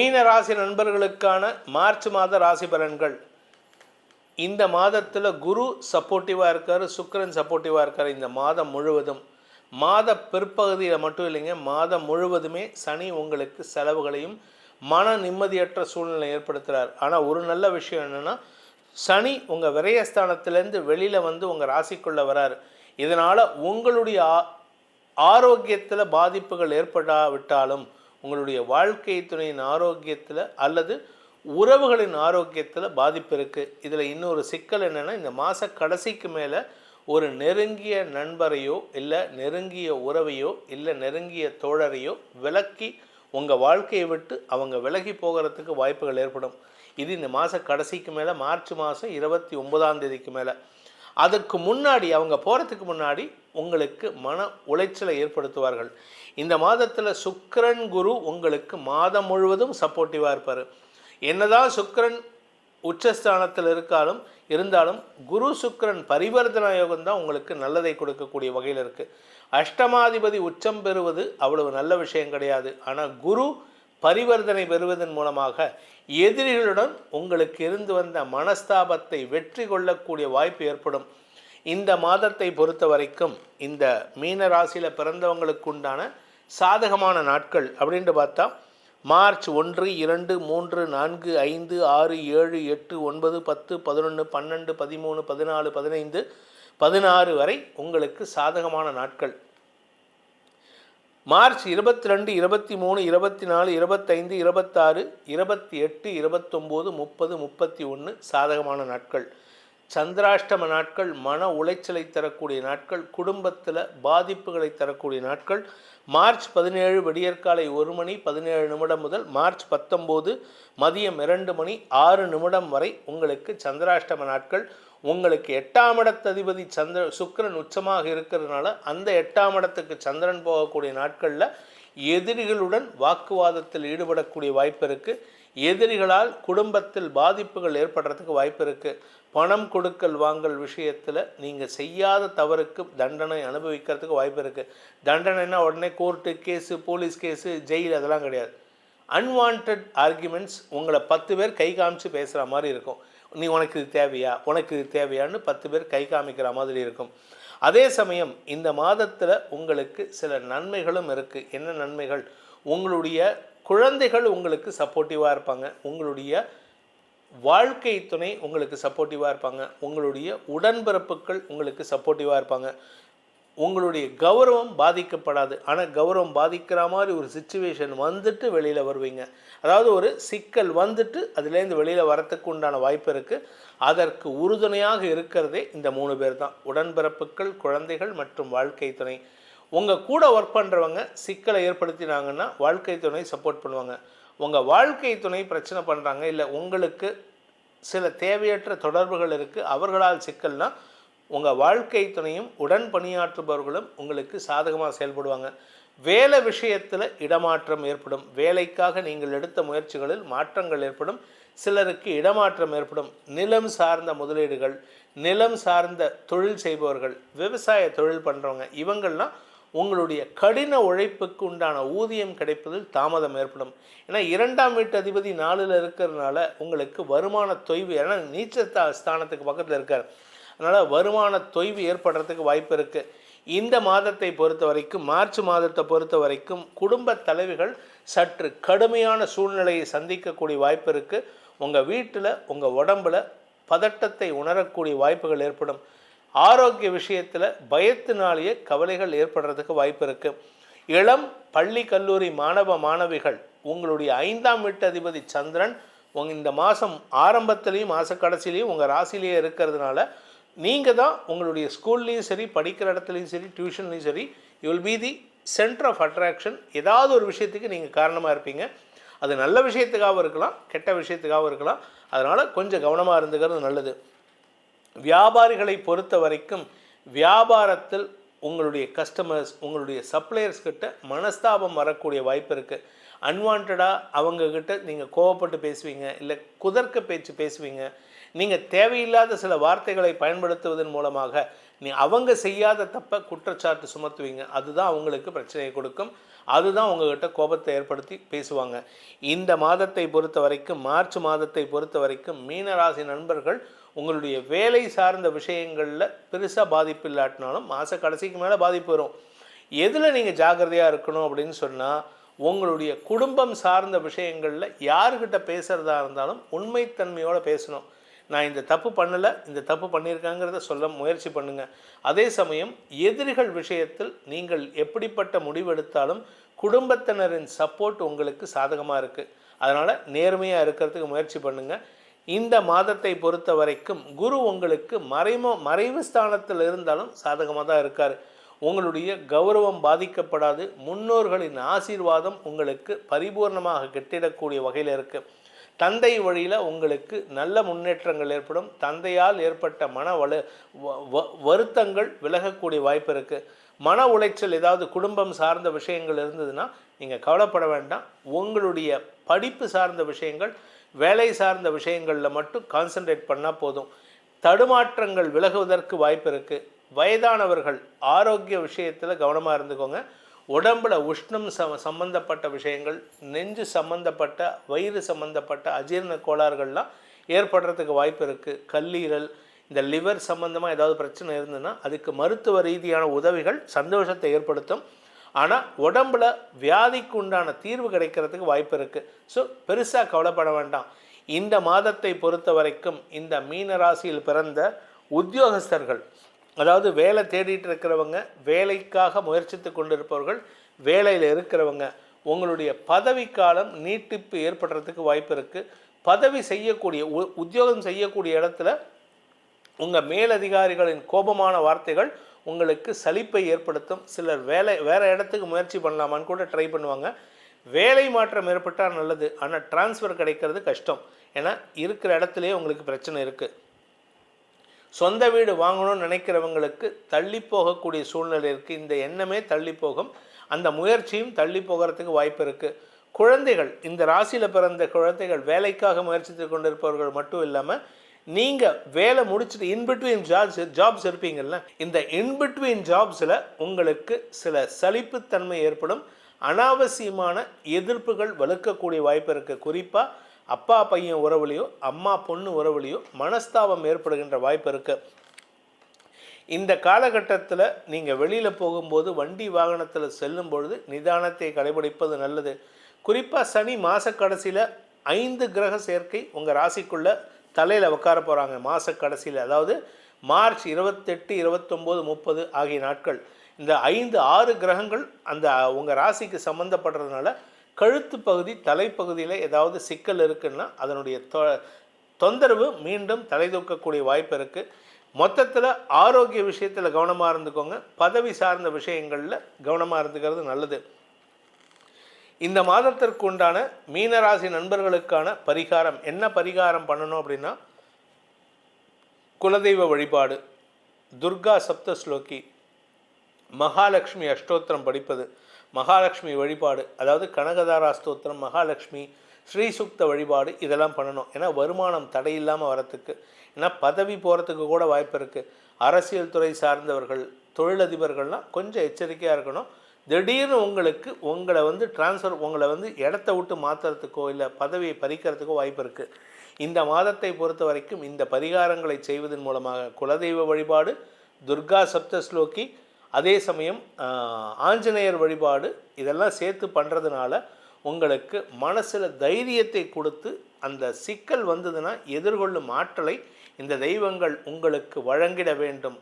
மீன ராசி நண்பர்களுக்கான மார்ச் மாத ராசி பலன்கள். இந்த மாதத்தில் குரு சப்போர்ட்டிவாக இருக்கார் சுக்கரன் சப்போர்ட்டிவாக இருக்கார். இந்த மாதம் முழுவதும் மாத பிற்பகுதியில் மட்டும் இல்லைங்க மாதம் முழுவதுமே சனி உங்களுக்கு செலவுகளையும் மன நிம்மதியற்ற சூழ்நிலை ஏற்படுத்துகிறார் ஆனால் ஒரு நல்ல விஷயம் என்னென்னா சனி உங்கள் விரயஸ்தானத்திலேருந்து வெளியில் வந்து உங்கள் ராசிக்குள்ளே வராரு. இதனால் உங்களுடைய ஆ- ஆரோக்கியத்தில் பாதிப்புகள் ஏற்படாவிட்டாலும் உங்களுடைய வாழ்க்கை துணையின் ஆரோக்கியத்தில் அல்லது உறவுகளின் ஆரோக்கியத்தில் பாதிப்பு இருக்குது இதில் இன்னொரு சிக்கல் என்னென்னா இந்த மாத கடைசிக்கு மேலே ஒரு நெருங்கிய நண்பரையோ இல்லை நெருங்கிய உறவையோ இல்லை நெருங்கிய தோழரையோ விலக்கி உங்கள் வாழ்க்கையை விட்டு அவங்க விலகி போகிறதுக்கு வாய்ப்புகள் ஏற்படும். இது இந்த மாத கடைசிக்கு மேலே மார்ச் மாதம் இருபத்தி ஒன்பதாம் தேதிக்கு மேலே. அதற்கு முன்னாடி அவங்க போகிறதுக்கு முன்னாடி உங்களுக்கு மன உளைச்சலை ஏற்படுத்துவார்கள். இந்த மாதத்தில் சுக்கரன் குரு உங்களுக்கு மாதம் முழுவதும் சப்போர்ட்டிவாக இருப்பார். என்னதான் சுக்கிரன் உச்சஸ்தானத்தில் இருக்காலும் இருந்தாலும் குரு சுக்கிரன் பரிவர்த்தன யோகம் தான் உங்களுக்கு நல்லதை கொடுக்கக்கூடிய வகையில் இருக்குது அஷ்டமாதிபதி உச்சம் பெறுவது அவ்வளவு நல்ல விஷயம் கிடையாது. ஆனால் குரு பரிவர்த்தனை பெறுவதன் மூலமாக எதிரிகளுடன் உங்களுக்கு இருந்து வந்த மனஸ்தாபத்தை வெற்றி கொள்ளக்கூடிய வாய்ப்பு ஏற்படும். இந்த மாதத்தை பொறுத்த வரைக்கும் இந்த மீன ராசியில் பிறந்தவங்களுக்கு உண்டான சாதகமான நாட்கள் அப்படின்ட்டு பார்த்தா மார்ச் ஒன்று இரண்டு மூன்று நான்கு ஐந்து ஆறு ஏழு எட்டு ஒன்பது பத்து பதினொன்று பன்னெண்டு பதிமூணு பதினாலு பதினைந்து பதினாறு வரை உங்களுக்கு சாதகமான நாட்கள். மார்ச் இருபத்தி ரெண்டு இருபத்தி மூணு இருபத்தி நாலு இருபத்தைந்து இருபத்தாறு இருபத்தி எட்டு இருபத்தொம்போது முப்பது முப்பத்தி ஒன்று சாதகமான நாட்கள். சந்திராஷ்டம நாட்கள் மன உளைச்சலை தரக்கூடிய நாட்கள் குடும்பத்தில் பாதிப்புகளை தரக்கூடிய நாட்கள். மார்ச் பதினேழு விடியற்காலை ஒரு மணி பதினேழு நிமிடம் முதல் மார்ச் பத்தொம்போது மதியம் இரண்டு மணி ஆறு நிமிடம் வரை உங்களுக்கு சந்திராஷ்டம நாட்கள். உங்களுக்கு எட்டாம் இடத்ததிபதி சந்திர சுக்கரன் உச்சமாக இருக்கிறதுனால அந்த எட்டாம் இடத்துக்கு சந்திரன் போகக்கூடிய நாட்களில் எதிரிகளுடன் வாக்குவாதத்தில் ஈடுபடக்கூடிய வாய்ப்பு இருக்குது எதிரிகளால் குடும்பத்தில் பாதிப்புகள் ஏற்படுறதுக்கு வாய்ப்பு இருக்குது பணம் கொடுக்கல் வாங்கல் விஷயத்தில் நீங்கள் செய்யாத தவறுக்கு தண்டனை அனுபவிக்கிறதுக்கு வாய்ப்பு இருக்குது தண்டனைன்னா உடனே court case police case jail அதெல்லாம் கிடையாது. அன்வான்ட் ஆர்குமெண்ட்ஸ் உங்களை பத்து பேர் கை காமிச்சு பேசுகிற மாதிரி இருக்கும். நீ உனக்கு இது தேவையா? உனக்கு இது தேவையான்னு பத்து பேர் கை காமிக்கிற மாதிரி இருக்கும். அதே சமயம் இந்த மாதத்தில் உங்களுக்கு சில நன்மைகளும் இருக்குது என்ன நன்மைகள்? உங்களுடைய குழந்தைகள் உங்களுக்கு சப்போர்ட்டிவாக இருப்பாங்க. உங்களுடைய வாழ்க்கை துணை உங்களுக்கு சப்போர்ட்டிவாக இருப்பாங்க. உங்களுடைய உடன்பிறப்புகள் உங்களுக்கு சப்போர்ட்டிவாக இருப்பாங்க. உங்களுடைய கௌரவம் பாதிக்கப்படாது. ஆனால் கௌரவம் பாதிக்கிற மாதிரி ஒரு சுச்சுவேஷன் வந்துட்டு வெளியில் வருவீங்க. அதாவது ஒரு சிக்கல் வந்துட்டு அதுலேருந்து வெளியில் வரத்துக்கு உண்டான வாய்ப்பு இருக்குது அதற்கு உறுதுணையாக இருக்கிறதே இந்த மூணு பேர் தான். உடன்பிறப்புகள் குழந்தைகள் மற்றும் வாழ்க்கை துணை. உங்கள் கூட ஒர்க் பண்ணுறவங்க சிக்கலை ஏற்படுத்தினாங்கன்னா வாழ்க்கை துணை சப்போர்ட் பண்ணுவாங்க. உங்கள் வாழ்க்கை துணை பிரச்சனை பண்ணுறாங்க இல்லை உங்களுக்கு சில தேவையற்ற தொடர்புகள் இருக்குது அவர்களால் சிக்கல்னால் உங்கள் வாழ்க்கை துணையும் உடன் பணியாற்றுபவர்களும் உங்களுக்கு சாதகமாக செயல்படுவாங்க. வேலை விஷயத்தில் இடமாற்றம் ஏற்படும். வேலைக்காக நீங்கள் எடுத்த முயற்சிகளில் மாற்றங்கள் ஏற்படும். சிலருக்கு இடமாற்றம் ஏற்படும். நிலம் சார்ந்த முதலீடுகள் நிலம் சார்ந்த தொழில் செய்பவர்கள் விவசாய தொழில் பண்ணுறவங்க இவங்கள்லாம் உங்களுடைய கடின உழைப்புக்கு உண்டான ஊதியம் கிடைப்பதில் தாமதம் ஏற்படும். ஏன்னா இரண்டாம் வீட்டு அதிபதி நாளில் இருக்கிறதுனால உங்களுக்கு வருமான தொய்வு ஏன்னா நீச்சத்தா ஸ்தானத்துக்கு பக்கத்தில் இருக்கார். அதனால் வருமான தொய்வு ஏற்படுறதுக்கு வாய்ப்பு இருக்குது இந்த மாதத்தை பொறுத்த வரைக்கும் மார்ச் மாதத்தை பொறுத்த வரைக்கும் குடும்ப தலைவிகள் சற்று கடுமையான சூழ்நிலையை சந்திக்கக்கூடிய வாய்ப்பு இருக்குது உங்கள் வீட்டில் உங்கள் உடம்பில் பதட்டத்தை உணரக்கூடிய வாய்ப்புகள் ஏற்படும். ஆரோக்கிய விஷயத்தில் பயத்தினாலேயே கவலைகள் ஏற்படுறதுக்கு வாய்ப்பு இருக்குது இளம் பள்ளி கல்லூரி மாணவ மாணவிகள் உங்களுடைய ஐந்தாம் வீட்டு அதிபதி சந்திரன் உங்க இந்த மாதம் ஆரம்பத்துலேயும் மாத கடைசிலையும் உங்கள் ராசிலேயே இருக்கிறதுனால நீங்கள் தான் உங்களுடைய ஸ்கூல்லேயும் சரி படிக்கிற இடத்துலையும் சரி டியூஷன்லேயும் சரி you will be the centre of attraction ஏதாவது ஒரு விஷயத்துக்கு நீங்கள் காரணமாக இருப்பீங்க. அது நல்ல விஷயத்துக்காகவும் இருக்கலாம் கெட்ட விஷயத்துக்காகவும் இருக்கலாம். அதனால் கொஞ்சம் கவனமாக இருந்துக்கிறது நல்லது. வியாபாரிகளை பொறுத்த வரைக்கும் வியாபாரத்தில் உங்களுடைய கஸ்டமர்ஸ் உங்களுடைய சப்ளையர்ஸ் கிட்ட மனஸ்தாபம் வரக்கூடிய வாய்ப்பு இருக்குது அன்வான்டாக அவங்கக்கிட்ட நீங்கள் கோவப்பட்டு பேசுவீங்க இல்லை குதர்க்க பேச்சு பேசுவீங்க. நீங்கள் தேவையில்லாத சில வார்த்தைகளை பயன்படுத்துவதன் மூலமாக நீ அவங்க செய்யாத தப்பை குற்றச்சாட்டு சுமத்துவீங்க. அதுதான் அவங்களுக்கு பிரச்சனையை கொடுக்கும். அதுதான் உங்ககிட்ட கோபத்தை ஏற்படுத்தி பேசுவாங்க. இந்த மாதத்தை பொறுத்த வரைக்கும் மார்ச் மாதத்தை பொறுத்த வரைக்கும் மீனராசி நண்பர்கள் உங்களுடைய வேலை சார்ந்த விஷயங்களில் பெருசாக பாதிப்பு இல்லாட்டினாலும் மாத கடைசிக்கு மேலே பாதிப்பு வரும். எதில் நீங்கள் ஜாக்கிரதையாக இருக்கணும் அப்படின்னு சொன்னால் உங்களுடைய குடும்பம் சார்ந்த விஷயங்களில் யாருக்கிட்ட பேசுகிறதா இருந்தாலும் உண்மைத்தன்மையோடு பேசணும். நான் இந்த தப்பு பண்ணலை இந்த தப்பு பண்ணியிருக்காங்கிறத சொல்ல முயற்சி பண்ணுங்கள் அதே சமயம் எதிரிகள் விஷயத்தில் நீங்கள் எப்படிப்பட்ட முடிவெடுத்தாலும் குடும்பத்தினரின் சப்போர்ட் உங்களுக்கு சாதகமாக இருக்குது அதனால் நேர்மையாக இருக்கிறதுக்கு முயற்சி பண்ணுங்கள் இந்த மாதத்தை பொறுத்த வரைக்கும் குரு உங்களுக்கு மறைமோ மறைவு ஸ்தானத்தில் இருந்தாலும் சாதகமாக தான் இருக்கார். உங்களுடைய கௌரவம் பாதிக்கப்படாது. முன்னோர்களின் ஆசீர்வாதம் உங்களுக்கு பரிபூர்ணமாக கெட்டிடக்கூடிய வகையில் இருக்குது தந்தை வழியில் உங்களுக்கு நல்ல முன்னேற்றங்கள் ஏற்படும். தந்தையால் ஏற்பட்ட மன வலு வருத்தங்கள் விலகக்கூடிய வாய்ப்பு இருக்குது மன உளைச்சல் ஏதாவது குடும்பம் சார்ந்த விஷயங்கள் இருந்ததுன்னா நீங்கள் கவலைப்பட வேண்டாம். உங்களுடைய படிப்பு சார்ந்த விஷயங்கள் வேலை சார்ந்த விஷயங்களில் மட்டும் கான்சன்ட்ரேட் பண்ணால் போதும். தடுமாற்றங்கள் விலகுவதற்கு வாய்ப்பு இருக்குது வயதானவர்கள் ஆரோக்கிய விஷயத்தில் கவனமாக இருந்துக்கோங்க. உடம்பில் உஷ்ணம் ச சம்மந்தப்பட்ட விஷயங்கள் நெஞ்சு சம்மந்தப்பட்ட வயிறு சம்மந்தப்பட்ட அஜீரண கோளாறுகள்லாம் ஏற்படுறதுக்கு வாய்ப்பு இருக்குது கல்லீரல் இந்த லிவர் சம்மந்தமாக ஏதாவது பிரச்சனை இருந்ததுன்னா அதுக்கு மருத்துவ ரீதியான உதவிகள் சந்தோஷத்தை ஏற்படுத்தும். ஆனால் உடம்பில் வியாதிக்கு உண்டான தீர்வு கிடைக்கிறதுக்கு வாய்ப்பு இருக்குது ஸோ பெருசாக கவலைப்பட வேண்டாம். இந்த மாதத்தை பொறுத்த வரைக்கும் இந்த மீன ராசியில் பிறந்த உத்தியோகஸ்தர்கள் அதாவது வேலை தேடிட்டு இருக்கிறவங்க வேலைக்காக முயற்சித்து கொண்டிருப்பவர்கள் வேலையில் இருக்கிறவங்க உங்களுடைய பதவி காலம் நீட்டிப்பு ஏற்படுறதுக்கு வாய்ப்பு இருக்குது பதவி செய்யக்கூடிய உத்தியோகம் செய்யக்கூடிய இடத்துல உங்கள் மேலதிகாரிகளின் கோபமான வார்த்தைகள் உங்களுக்கு சலிப்பை ஏற்படுத்தும். சிலர் வேலை வேறு இடத்துக்கு முயற்சி பண்ணலாமான்னு கூட ட்ரை பண்ணுவாங்க. வேலை மாற்றம் ஏற்பட்டால் நல்லது. ஆனால் டிரான்ஸ்ஃபர் கிடைக்கிறது கஷ்டம். ஏன்னா இருக்கிற இடத்துலையே உங்களுக்கு பிரச்சனை இருக்குது சொந்த வீடு வாங்கணும்னு நினைக்கிறவங்களுக்கு தள்ளி போகக்கூடிய சூழ்நிலை இருக்குது இந்த எண்ணமே தள்ளி போகும். அந்த முயற்சியும் தள்ளி போகிறதுக்கு வாய்ப்பு இருக்குது குழந்தைகள் இந்த ராசியில் பிறந்த குழந்தைகள் வேலைக்காக முயற்சித்து கொண்டிருப்பவர்கள் மட்டும் இல்லாமல் நீங்கள் வேலை முடிச்சுட்டு இன்பிட்வீன் ஜாப்ஸ் ஜாப்ஸ் இருப்பீங்கள்ல இந்த இன்பிட்வீன் ஜாப்ஸில் உங்களுக்கு சில சலிப்புத்தன்மை ஏற்படும். அனாவசியமான எதிர்ப்புகள் வலுக்கக்கூடிய வாய்ப்பு இருக்குது குறிப்பாக அப்பா பையன் உறவுலையோ அம்மா பொண்ணு உறவுலையோ மனஸ்தாபம் ஏற்படுகின்ற வாய்ப்பு இருக்குது இந்த காலகட்டத்தில் நீங்கள் வெளியில் போகும்போது வண்டி வாகனத்தில் செல்லும் பொழுது நிதானத்தை கடைபிடிப்பது நல்லது. குறிப்பாக சனி மாத கடைசியில் ஐந்து கிரக சேர்க்கை உங்கள் ராசிக்குள்ளே தலையில் உட்கார போகிறாங்க மாத கடைசியில் அதாவது மார்ச் இருபத்தெட்டு இருபத்தொம்போது முப்பது ஆகிய நாட்கள். இந்த ஐந்து ஆறு கிரகங்கள் அந்த உங்கள் ராசிக்கு சம்மந்தப்படுறதுனால கழுத்து பகுதி தலைப்பகுதியில் ஏதாவது சிக்கல் இருக்குன்னா அதனுடைய தொ தொந்தரவு மீண்டும் தலை தூக்கக்கூடிய வாய்ப்பு இருக்குது மொத்தத்தில் ஆரோக்கிய விஷயத்தில் கவனமாக இருந்துக்கோங்க. பதவி சார்ந்த விஷயங்களில் கவனமாக இருந்துக்கிறது நல்லது. இந்த மாதத்திற்கு உண்டான மீனராசி நண்பர்களுக்கான பரிகாரம் என்ன பரிகாரம் பண்ணணும் அப்படின்னா குலதெய்வ வழிபாடு துர்கா சப்த ஸ்லோகி மகாலட்சுமி அஷ்டோத்திரம் படிப்பது. மகாலட்சுமி வழிபாடு அதாவது கனகதாரா ஸ்தோத்திரம் மகாலட்சுமி ஸ்ரீசுக்த வழிபாடு இதெல்லாம் பண்ணணும். ஏன்னா வருமானம் தடையில்லாமல் வரத்துக்கு ஏன்னா பதவி போகிறதுக்கு கூட வாய்ப்பு இருக்குது அரசியல் துறை சார்ந்தவர்கள் தொழிலதிபர்கள்லாம் கொஞ்சம் எச்சரிக்கையாக இருக்கணும். திடீர்னு உங்களுக்கு உங்களை வந்து டிரான்ஸ்ஃபர் உங்களை வந்து இடத்த விட்டு மாற்றுறதுக்கோ இல்லை பதவியை பறிக்கிறதுக்கோ வாய்ப்பு இருக்குது இந்த மாதத்தை பொறுத்த வரைக்கும் இந்த பரிகாரங்களை செய்வதன் மூலமாக குலதெய்வ வழிபாடு துர்கா சப்தஸ்லோகி அதே சமயம் ஆஞ்சநேயர் வழிபாடு இதெல்லாம் சேர்த்து பண்ணுறதுனால உங்களுக்கு மனசில் தைரியத்தை கொடுத்து அந்த சிக்கல் வந்ததுன்னா எதிர்கொள்ளும் ஆற்றலை இந்த தெய்வங்கள் உங்களுக்கு வழங்கிட வேண்டும்.